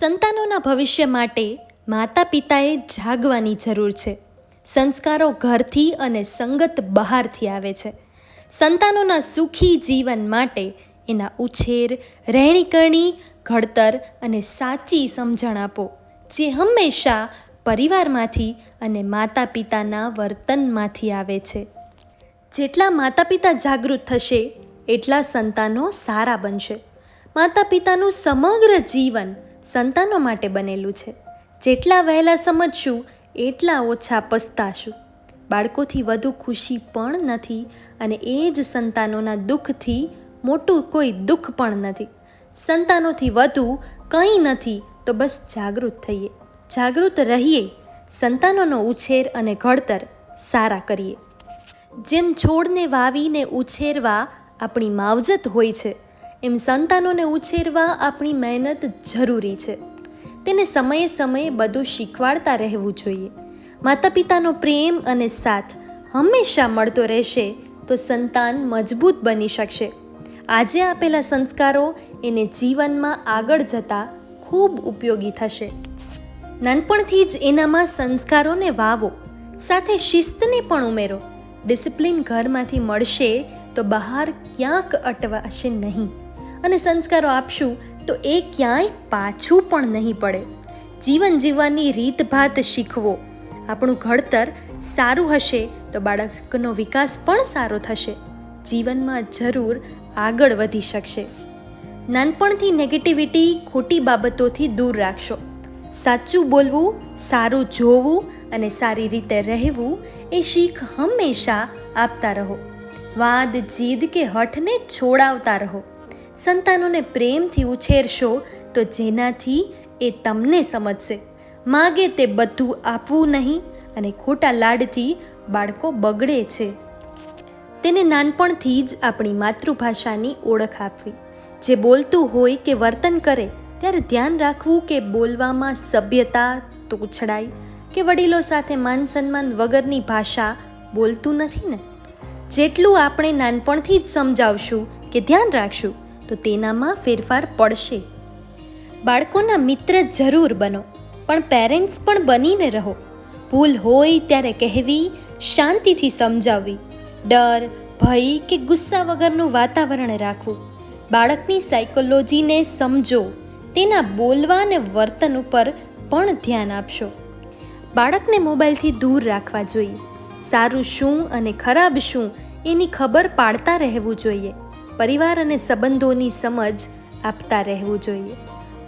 સંતાનોના ભવિષ્ય માટે માતા પિતાએ જાગવાની જરૂર છે. સંસ્કારો ઘરથી અને સંગત બહારથી આવે છે. સંતાનોના સુખી જીવન માટે એના ઉછેર, રહેણીકરણી, ઘડતર અને સાચી સમજણ આપો, જે હંમેશા પરિવારમાંથી અને માતા પિતાના વર્તનમાંથી આવે છે. જેટલા માતા પિતા જાગૃત થશે, એટલા સંતાનો સારા બનશે. માતા પિતાનું સમગ્ર જીવન સંતાનો માટે બનેલું છે. જેટલા વહેલા સમજશું, એટલા ઓછા પસ્તાશું. બાળકોથી વધુ ખુશી પણ નથી અને એ જ સંતાનોના દુઃખથી મોટું કોઈ દુઃખ પણ નથી. સંતાનોથી વધુ કંઈ નથી, તો બસ જાગૃત થઈએ. જાગૃત રહીએ. સંતાનોનો ઉછેર અને ઘડતર સારા કરીએ. જેમ છોડને વાવીને ઉછેરવા આપણી માવજત હોય છે એમ સંતાનોને ઉછેરવા આપણી મહેનત જરૂરી છે. તેને સમયે સમયે બધું શીખવાડતા રહેવું જોઈએ. માતા પિતાનો પ્રેમ અને સાથ હંમેશા મળતો રહેશે તો સંતાન મજબૂત બની શકશે. આજે આપેલા સંસ્કારો એને જીવનમાં આગળ જતાં ખૂબ ઉપયોગી થશે. નાનપણથી જ એનામાં સંસ્કારોને વાવો, સાથે શિસ્તને પણ ઉમેરો. ડિસિપ્લિન ઘરમાંથી મળશે તો બહાર ક્યાંક અટવાશે નહીં. અને સંસ્કારો આપશું, તો એ ક્યાંય પાછું પણ નહીં પડે. જીવન જીવવાની રીતભાત શીખવો. આપણું ઘડતર સારું હશે, તો બાળકનો વિકાસ પણ સારો થશે. જીવનમાં જરૂર આગળ વધી શકશે. નાનપણથી નેગેટિવિટી ખોટી બાબતોથી દૂર રાખશો. સાચું બોલવું, સારું જોવું અને સારી રીતે રહેવું એ શીખ હંમેશા આપતા રહો. વાદ, જીદ કે હઠને છોડાવતા રહો. સંતાનોને પ્રેમથી ઉછેરશો તો જેનાથી એ તમને સમજશે. માગે તે બધું આપવું નહીં અને ખોટા લાડથી બાળકો બગડે છે. તેને નાનપણથી જ આપણી માતૃભાષાની ઓળખ આપવી. જે બોલતું હોય કે વર્તન કરે, ત્યારે ધ્યાન રાખવું કે બોલવામાં સભ્યતા તોછડાઈ કે વડીલો સાથે માન સન્માન વગરની ભાષા બોલતું નથી ને? જેટલું આપણે નાનપણથી જ સમજાવશું કે ધ્યાન રાખશું તો તેનામાં ફેરફાર પડશે. બાળકોના મિત્ર જરૂર બનો, પણ પેરેન્ટ્સ પણ બનીને રહો. ભૂલ હોય ત્યારે કહેવી, શાંતિથી સમજાવવી. ડર, ભય કે ગુસ્સા વગરનું વાતાવરણ રાખવું. બાળકની સાયકોલોજીને સમજો, તેના બોલવા અને વર્તન ઉપર પણ ધ્યાન આપશો. બાળકને મોબાઈલથી દૂર રાખવા જોઈએ. સારું શું અને ખરાબ શું એની ખબર પાડતા રહેવું જોઈએ. પરિવાર અને સંબંધોની સમજ આપતા રહેવું જોઈએ.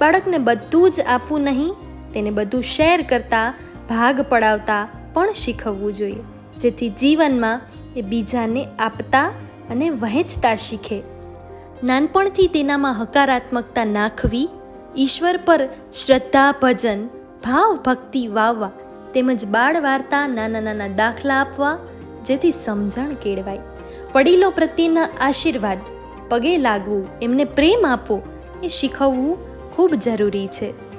બાળકને બધું જ આપવું નહીં, તેને બધું શેર કરતા, ભાગ પડાવતા પણ શીખવવું જોઈએ. જેથી જીવનમાં એ બીજાને આપતા અને વહેંચતા શીખે. નાનપણથી તેનામાં હકારાત્મકતા નાખવી, ઈશ્વર પર શ્રદ્ધા, ભજન, ભાવ ભક્તિ વાવવા, તેમજ બાળ વાર્તા નાના નાના દાખલા આપવા, જેથી સમજણ કેળવાય. વડીલો પ્રત્યેના આશીર્વાદ પગે લાગવું એમને પ્રેમ આપવો એ શીખવવું ખૂબ જરૂરી છે.